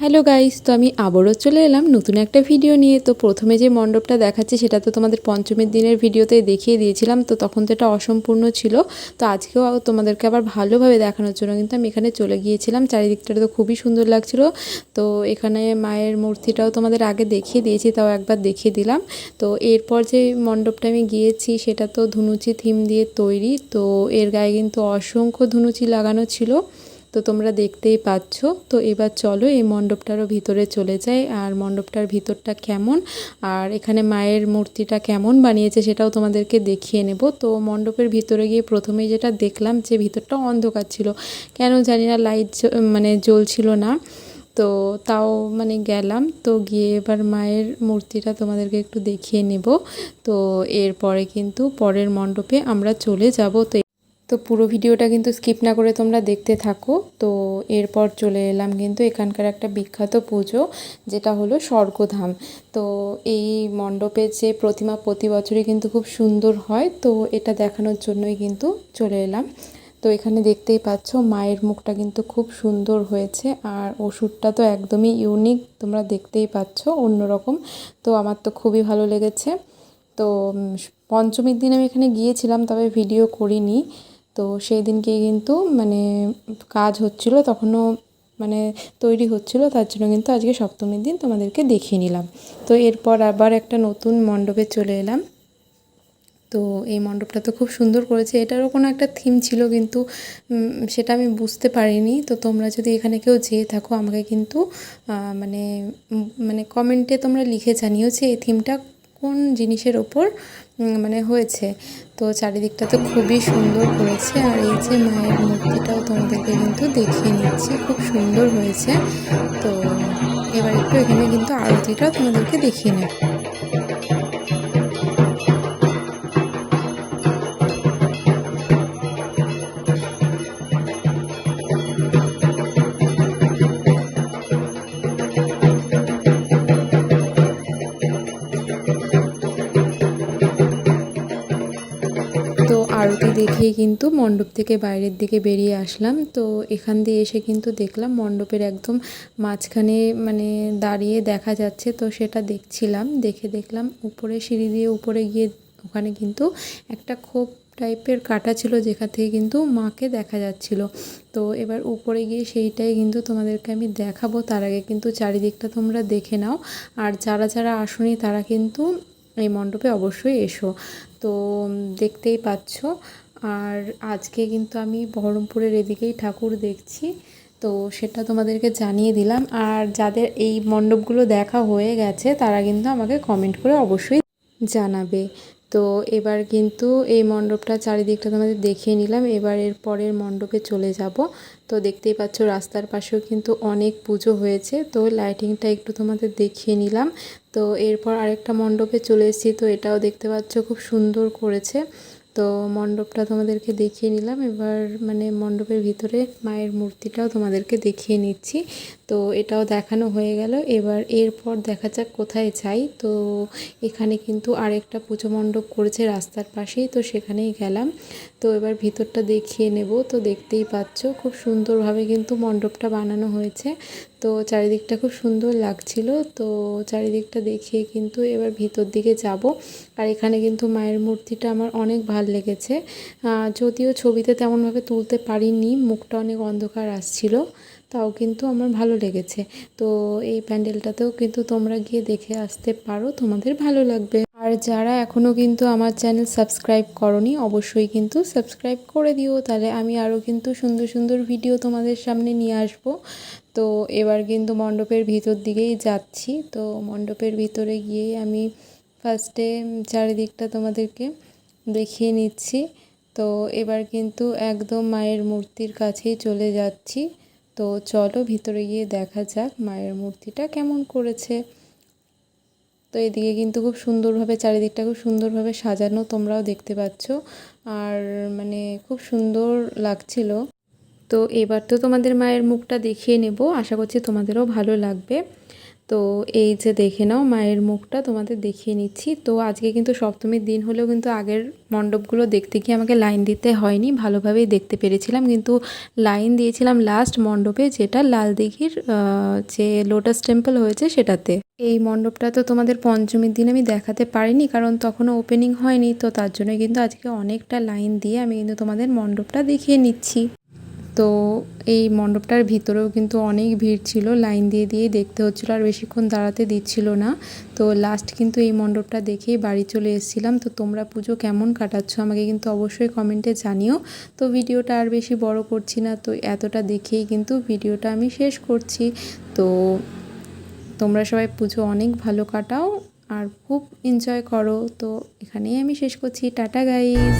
Hello guys, তো আমি আবারও চলে এলাম নতুন একটা ভিডিও নিয়ে। তো প্রথমে যে মণ্ডপটা দেখাচ্ছি সেটা তো তোমাদের পঞ্চমীর দিনের ভিডিওতে দেখিয়ে দিয়েছিলাম। তো তখন তো এটা অসম্পূর্ণ ছিল। তো আজকেও তোমাদেরকে আবার ভালোভাবে দেখানোর জন্য কিন্তু আমি এখানে চলে গিয়েছিলাম। চারিদিকটা তো খুবই সুন্দর লাগছিল। তো এখানে মায়ের মূর্তিটাও তোমাদের আগে দেখিয়ে দিয়েছি, তাও একবার দেখিয়ে দিলাম। তো এরপর যে মণ্ডপটা আমি গিয়েছি সেটা তো ধুনুচি থিম দিয়ে তৈরি। তো এর গায়ে কিন্তু অসংখ্য ধুনুচি লাগানো ছিল। তো তোমরা দেখতেই পাচ্ছ। তো এবার চলো এই মণ্ডপটারও ভিতরে চলে যাই আর মণ্ডপটার ভিতরটা কেমন আর এখানে মায়ের মূর্তিটা কেমন বানিয়েছে সেটাও তোমাদেরকে দেখিয়ে নেব। তো মণ্ডপের ভিতরে গিয়ে প্রথমেই যেটা দেখলাম যে ভিতরটা অন্ধকার ছিল। কেন জানি না লাইট মানে জ্বলছিল না। তো তাও মানে গেলাম। তো গিয়ে এবার মায়ের মূর্তিটা তোমাদেরকে একটু দেখিয়ে নেব। তো এরপরে কিন্তু পরের মণ্ডপে আমরা চলে যাব। তো তো পুরো ভিডিওটা কিন্তু স্কিপ না করে তোমরা দেখতে থাকো। তো এরপর চলে এলাম কিন্তু এখানকার একটা বিখ্যাত পুজো, যেটা হলো স্বর্গধাম। তো এই মণ্ডপের যে প্রতিমা প্রতি বছরই কিন্তু খুব সুন্দর হয়, তো এটা দেখানোর জন্যই কিন্তু চলে এলাম। তো এখানে দেখতেই পাচ্ছ, মায়ের মুখটা কিন্তু খুব সুন্দর হয়েছে, আর ওষুধটা তো একদমই ইউনিক তোমরা দেখতেই পাচ্ছ, অন্যরকম। তো আমার তো খুবই ভালো লেগেছে। তো পঞ্চমীর দিন আমি এখানে গিয়েছিলাম, তবে ভিডিও করিনি। তো সেই দিনকে কিন্তু মানে কাজ হচ্ছিল, তখনও মানে তৈরি হচ্ছিল, তার জন্য কিন্তু আজকে সপ্তমীর দিন তোমাদেরকে দেখিয়ে নিলাম। তো এরপর আবার একটা নতুন মণ্ডপে চলে এলাম। তো এই মণ্ডপটা তো খুব সুন্দর করেছে, এটারও কোনো একটা থিম ছিল কিন্তু সেটা আমি বুঝতে পারিনি। তো তোমরা যদি এখানে কেউ যেয়ে থাকো, আমাকে কিন্তু মানে মানে কমেন্টে তোমরা লিখে জানিও যে এই থিমটা কোন জিনিসের ওপর মানে হয়েছে। তো চারিদিকটা তো খুবই সুন্দর হয়েছে আর এই যে মায়ের মূর্তিটাও তোমাদেরকে কিন্তু দেখিয়ে নিচ্ছি, খুব সুন্দর হয়েছে। তো এবার একটু এখানে কিন্তু আরতিটাও তোমাদেরকে দেখিয়ে নেব। আরতি দেখেই কিন্তু মণ্ডপ থেকে বাইরের দিকে বেরিয়ে আসলাম। তো এখান দিয়ে এসে কিন্তু দেখলাম মণ্ডপের একদম মাঝখানে মানে দাঁড়িয়ে দেখা যাচ্ছে। তো সেটা দেখছিলাম দেখে দেখলাম উপরে সিঁড়ি দিয়ে উপরে গিয়ে ওখানে কিন্তু একটা খোপ টাইপের কাটা ছিল যেখান থেকে কিন্তু মাকে দেখা যাচ্ছিল। তো এবার উপরে গিয়ে সেইটাই কিন্তু তোমাদেরকে আমি দেখাবো। তার আগে কিন্তু চারিদিকটা তোমরা দেখে নাও। আর যারা যারা আসনি তারা কিন্তু এই মণ্ডপে অবশ্যই এসো। তো দেখতেই পাচ্ছ। আর আজকে কিন্তু আমি বহরমপুরের এদিকেই ঠাকুর দেখছি। তো সেটা তোমাদেরকে জানিয়ে দিলাম। আর যাদের এই মণ্ডপগুলো দেখা হয়ে গেছে, তারা কিন্তু আমাকে কমেন্ট করে অবশ্যই জানাবে। তো এবার কিন্তু এই মণ্ডপটা চারিদিকটা তোমাদের দেখিয়ে নিলাম। এবার এর পরের মণ্ডপে চলে যাব। তো দেখতেই পাচ্ছ রাস্তার পাশেও কিন্তু অনেক পুজো হয়েছে। তো লাইটিংটা একটু তোমাদের দেখিয়ে নিলাম। তো এরপর আরেকটা মণ্ডপে চলে এসেছি। তো এটাও দেখতে পাচ্ছ খুব সুন্দর করেছে। তো মণ্ডপটা তোমাদেরকে দেখিয়ে নিলাম। এবার মানে মণ্ডপের ভিতরে মায়ের মূর্তিটাও তোমাদেরকে দেখিয়ে নিচ্ছি। তো এটাও দেখানো হয়ে গেল। এবার এরপর দেখা যাক কোথায় যাই। তো এখানে কিন্তু আরেকটা পুজো মণ্ডপ করেছে রাস্তার পাশেই, তো সেখানেই গেলাম। তো এবার ভিতরটা দেখিয়ে নেব। তো দেখতেই পাচ্ছ, খুব সুন্দরভাবে কিন্তু মণ্ডপটা বানানো হয়েছে। তো চারিদিকটা খুব সুন্দর লাগছিল। তো চারিদিকটা দেখিয়ে কিন্তু এবার ভিতর দিকে যাব। আর এখানে কিন্তু মায়ের মূর্তিটা আমার অনেক ভালো লেগেছে। যদিও ছবিতে তেমনভাবে তুলতে পারিনি, মুখটা অনেক অন্ধকার আসছিল, তাও কিন্তু আমার ভালো লেগেছে। তো এই প্যান্ডেলটাতেও কিন্তু তোমরা গিয়ে দেখে আসতে পারো, তোমাদের ভালো লাগবে। যারা এখনও কিন্তু আমার চ্যানেল সাবস্ক্রাইব করনি, অবশ্যই কিন্তু সাবস্ক্রাইব করে দিও। তাহলে আমি আরও কিন্তু সুন্দর সুন্দর ভিডিও তোমাদের সামনে নিয়ে আসব। তো এবার কিন্তু মণ্ডপের ভিতর দিকেই যাচ্ছি। তো মণ্ডপের ভিতরে গিয়ে আমি ফার্স্টে চারিদিকটা তোমাদেরকে দেখিয়ে নিচ্ছি। তো এবার কিন্তু একদম মায়ের মূর্তির কাছেই চলে যাচ্ছি। তো চলো ভিতরে গিয়ে দেখা যাক মায়ের মূর্তিটা কেমন করেছে। তো এদিকে কিন্তু খুব সুন্দরভাবে চারিদিকটা খুব সুন্দরভাবে সাজানো তোমরাও দেখতে পাচ্ছ। আর মানে খুব সুন্দর লাগছিল। তো এবার তো তোমাদের মায়ের মুখটা দেখিয়ে নেব। আশা করছি তোমাদেরও ভালো লাগবে। তো এই যে দেখে নাও, মায়ের মুখটা তোমাদের দেখিয়ে নিচ্ছি। তো আজকে কিন্তু সপ্তমীর দিন হলেও কিন্তু আগের মণ্ডপগুলো দেখতে গিয়ে আমাকে লাইন দিতে হয়নি, ভালোভাবেই দেখতে পেরেছিলাম। কিন্তু লাইন দিয়েছিলাম লাস্ট মণ্ডপে, যেটা লাল দিঘির যে লোটাস টেম্পল হয়েছে সেটাতে। এই মণ্ডপটা তো তোমাদের পঞ্চমীর দিন আমি দেখাতে পারিনি, কারণ তখনও ওপেনিং হয়নি। তো তার জন্য কিন্তু আজকে অনেকটা লাইন দিয়ে আমি কিন্তু তোমাদের মণ্ডপটা দেখিয়ে নিচ্ছি। তো এই মণ্ডপটার ভিতরেও কিন্তু অনেক ভিড় ছিল, লাইন দিয়ে দিয়ে দেখতে হচ্ছিল আর বেশিক্ষণ দাঁড়াতে দিচ্ছিল না। তো লাস্ট কিন্তু এই মণ্ডপটা দেখেই বাড়ি চলে এসেছিলাম। তো তোমরা পুজো কেমন কাটাচ্ছ আমাকে কিন্তু অবশ্যই কমেন্টে জানিও। তো ভিডিওটা আর বেশি বড় করছি না, তো এতটা দেখেই কিন্তু ভিডিওটা আমি শেষ করছি। তো তোমরা সবাই পুজো অনেক ভালো কাটাও আর খুব এনজয় করো। তো এখানেই আমি শেষ করছি। Tata guys